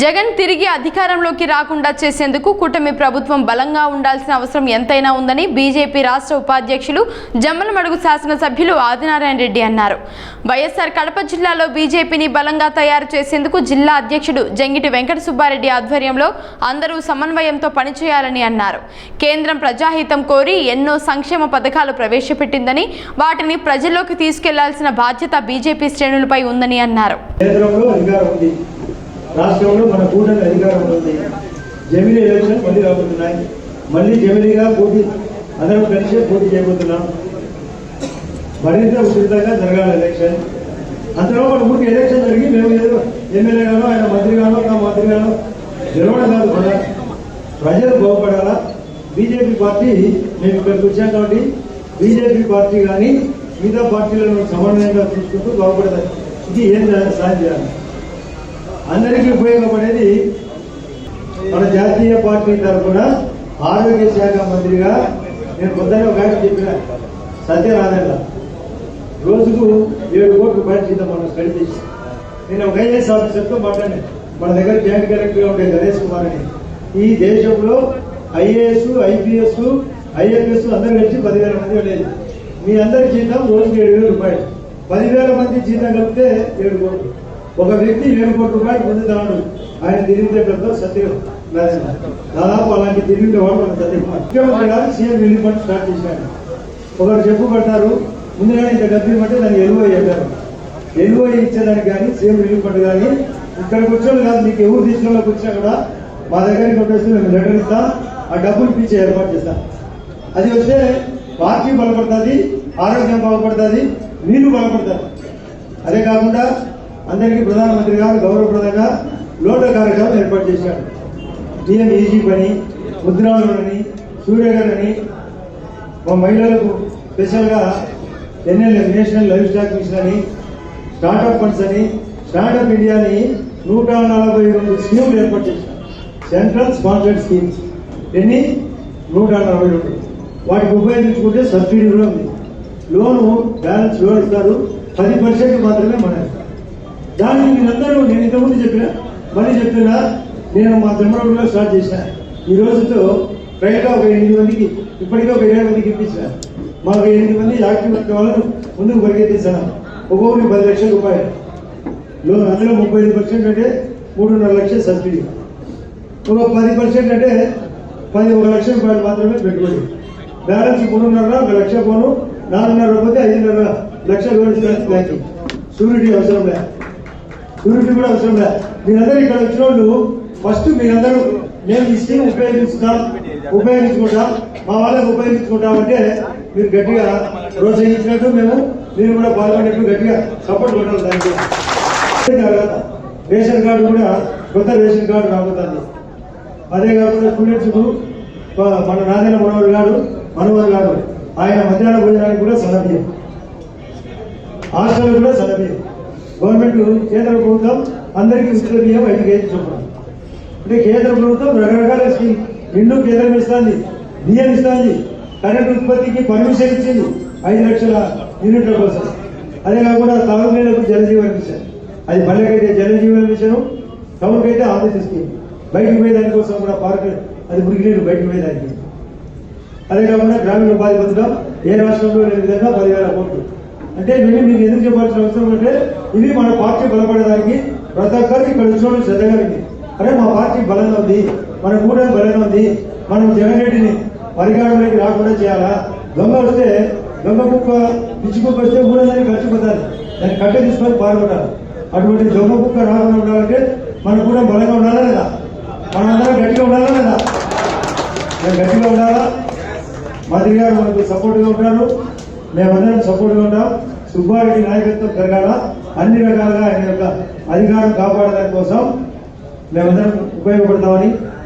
జగన్ తిరిగి అధికారంలోకి రాకుండా చేసేందుకు కూటమి ప్రభుత్వం బలంగా ఉండాల్సిన అవసరం ఎంతైనా ఉందని బీజేపీ రాష్ట్ర ఉపాధ్యక్షులు జమ్మలమడుగు శాసనసభ్యులు ఆదినారాయణ రెడ్డి అన్నారు. వైఎస్ఆర్ కడప జిల్లాలో బీజేపీని బలంగా తయారు చేసేందుకు జిల్లా అధ్యక్షుడు జంగిటి వెంకట సుబ్బారెడ్డి ఆధ్వర్యంలో అందరూ సమన్వయంతో పనిచేయాలని అన్నారు. కేంద్రం ప్రజాహితం కోరి ఎన్నో సంక్షేమ పథకాలు ప్రవేశపెట్టిందని వాటిని ప్రజల్లోకి తీసుకెళ్ళాల్సిన బాధ్యత బీజేపీ శ్రేణులపై ఉందని అన్నారు. రాష్ట్రంలో మన కూటమి అధికారం ఉంది. జమిలీ ఎలక్షన్ మళ్ళీ రాబోతున్నాయి. మళ్ళీ జమిలీగా పోటీ అందరం కలిసి పోటీ చేయబోతున్నాం. మరింత ఉచితంగా జరగాలి ఎలక్షన్. అంతలో మన ఊరికి ఎలక్షన్ జరిగి మేము ఏదో ఎమ్మెల్యే గానో ఆయన మంత్రి గానో నా మంత్రి గానో గెలవడం కాదు మన ప్రజలు బాగుపడాలా? బీజేపీ పార్టీ మేము ఇక్కడికి వచ్చాం కాబట్టి బీజేపీ పార్టీ కానీ మిగతా పార్టీలను సమన్వయంగా చూసుకుంటూ బాగుపడతాయి. ఇది ఏం చేయాలి సాయం చేయాలి అందరికీ ఉపయోగపడేది మన జాతీయ పార్టీ తరఫున ఆరోగ్య శాఖ మంత్రిగా నేను పొద్దున్న ఒక ఆయన చెప్పిన సత్యనారాయణ. రోజుకు ఏడు కోట్లు బయట జీతం మనం కలిపి నేను ఒక ఐఏఎస్ ఆఫీసర్తో మాట్లాడాను. మన దగ్గర జాయింట్ కలెక్టర్గా ఉండే గణేష్ కుమార్ అని. ఈ దేశంలో ఐఏఎస్ ఐపీఎస్ ఐఎఫ్ఎస్ అందరూ కలిసి పదివేల మంది ఉండేది మీ అందరి జీతం రోజుకి ఏడు వేల రూపాయలు. పదివేల మంది జీతం కలిపితే ఏడు కోట్లు. ఒక వ్యక్తి ఏడు కోట్ల రూపాయలు పొందుతాడు. ఆయన తెలివితేటలతో సత్యం. దాదాపు అలాంటి తెలివితే వాడు మన సత్యం. ముఖ్యమంత్రి గారు సీఎం రిలీఫ్ ఫండ్ స్టార్ట్ చేశాడు ఒకరు చెప్పు పడతారు ముందుగానే ఇంత డబ్బు ఇవ్వమంటే దాన్ని ఎలువ చెప్పారు ఎలువ ఇచ్చేదానికి కానీ సీఎం రిలీఫ్ ఫండ్ కానీ ఇక్కడ కూర్చొని కాదు మీకు ఎవరు తీసుకున్న కూర్చున్నా కూడా మా దగ్గరికి వచ్చేసి మేము లెటర్ ఇస్తాం ఆ డబ్బులు పిచ్చి ఏర్పాటు చేస్తాం. అది వస్తే పార్టీ బలపడుతుంది ఆరోగ్యం బాగుపడుతుంది మీరు బలపడతారు అదే కాకుండా అందరికీ ప్రధానమంత్రి గారు గౌరవప్రదంగా లోటో కార్యక్రమం ఏర్పాటు చేశాడు డిఎం ఈజీ పని ముద్రాలని సూర్యగారని మా మహిళలకు స్పెషల్గా NLM national life stock mission అని స్టార్టప్ ఫండ్స్ అని స్టార్టప్ ఇండియా అని నూట నలభై రెండు స్కీములు ఏర్పాటు చేశారు. సెంట్రల్ స్పాన్సర్డ్ స్కీమ్స్ ఎన్ని? నూట నలభై రెండు. వాటికి ఉపయోగించుకుంటే సబ్సిడీ కూడా ఉంది. లోను బ్యాలెన్స్ లోన్ ఇస్తారు? పది పర్సెంట్ మాత్రమే మన దానికి మీరందరూ నేను ఇంతకుముందు చెప్పిన మళ్ళీ చెప్పిన నేను మా తిరుమలలో స్టార్ట్ చేసిన ఈ రోజుతో ట్రైన్లో ఒక ఎనిమిది మందికి ఇప్పటికే ఒక ఇరవై మందికి ఇప్పించిన మాకు ఎనిమిది మంది యాక్టివ్ వాళ్ళను ముందుకు పరిగెత్తిస్తాను ఒక్కొక్కరికి పది లక్షల రూపాయలు. లోన్ అందులో ముప్పై ఐదు పర్సెంట్ అంటే మూడున్నర లక్షల సబ్సిడీ. ఒక పది పర్సెంట్ అంటే పది ఒక లక్ష రూపాయలు మాత్రమే పెట్టుబడి. బ్యాలెన్స్ మూడున్నర ఒక లక్ష పోను. నాలుగున్నర పోతే ఐదున్నర లక్ష లోన్ ఇస్తాను బ్యాంకింగ్ షూరిటీ అవసరం లేదు. గురించి కూడా అవసరం లేదు. మీరందరూ ఇక్కడ వచ్చిన వాళ్ళు ఫస్ట్ మీరందరూ మేము ఈ స్కీమ్ ఉపయోగించుకుంటాం ఉపయోగించుకుంటాం మా వాళ్ళకి ఉపయోగించుకుంటాం అంటే మీరు గట్టిగా ప్రోత్సహించినట్టు మేము మీరు కూడా పాల్గొనేట్టు గట్టిగా సపోర్ట్ కొట్టాలి దానికి. తర్వాత రేషన్ కార్డు కూడా కొత్త రేషన్ కార్డు రాబోతుంది. అదే కాకుండా స్టూడెంట్స్ మన నాదైన మనవరు గారు మనవరు గారు ఆయన మధ్యాహ్న భోజనానికి కూడా సన్నబియ్యం హాస్టల్ కూడా సన్నబియ్యం గవర్నమెంట్ కేంద్ర ప్రభుత్వం అందరికీ ఉచిత బియ్యం ఐదు కేజీ చొప్పున. అంటే కేంద్ర ప్రభుత్వం రకరకాల స్కీమ్. నిండు కేంద్రం ఇస్తుంది బియ్యం ఇస్తుంది కరెంట్ ఉత్పత్తికి పర్మిషన్ ఇచ్చింది ఐదు లక్షల యూనిట్ల కోసం. అదే కాకుండా తాగునీళ్ళకు జలజీవన మిషన్. అది పల్లెకైతే జలజీవన మిషన్ టౌన్కి అయితే ఆంధ్ర స్కీమ్. బయటకు పోయే దానికోసం కూడా పార్క్ అది మురిగినీరు బయటకు పోయే దానికి. అదే కాకుండా గ్రామీణ ఉపాధి పథకం ఏ రాష్ట్రంలో లేని విధంగా పదివేల కోట్లు. అంటే మేము మీకు ఎందుకు చెప్పాల్సిన అవసరం అంటే ఇది మన పార్టీ బలపడడానికి ప్రతి ఒక్కరికి ఇక్కడ వచ్చిన శ్రద్ధగా అరే మా పార్టీ బలంగా ఉంది మన కూటమి బలంగా ఉంది మనం జగన్ రెడ్డిని పరిగారంలోకి రాకుండా చేయాలా? దొంగ వస్తే దొంగ కుక్క పిచ్చి కుక్క వస్తే ఊరందరినీ కలిసిపోతారు దాన్ని కట్టె తీసుకొని పాల్గొంటారు అటువంటి దొంగ కుక్క రాకుండా ఉండాలంటే మన కూడా బలంగా ఉండాలా లేదా? మనందరం గట్టిగా ఉండాలా లేదా? గట్టిగా ఉండాలా? మంత్రి గారు మనకు సపోర్ట్గా ఉంటారు. మేమందరం సపోర్ట్గా ఉంటాం సుబ్బారెడ్డి నాయకత్వం పెరగాల. అన్ని రకాలుగా ఆయన యొక్క అధికారం కాపాడడానికి కోసం మేమందరం ఉపయోగపడతామని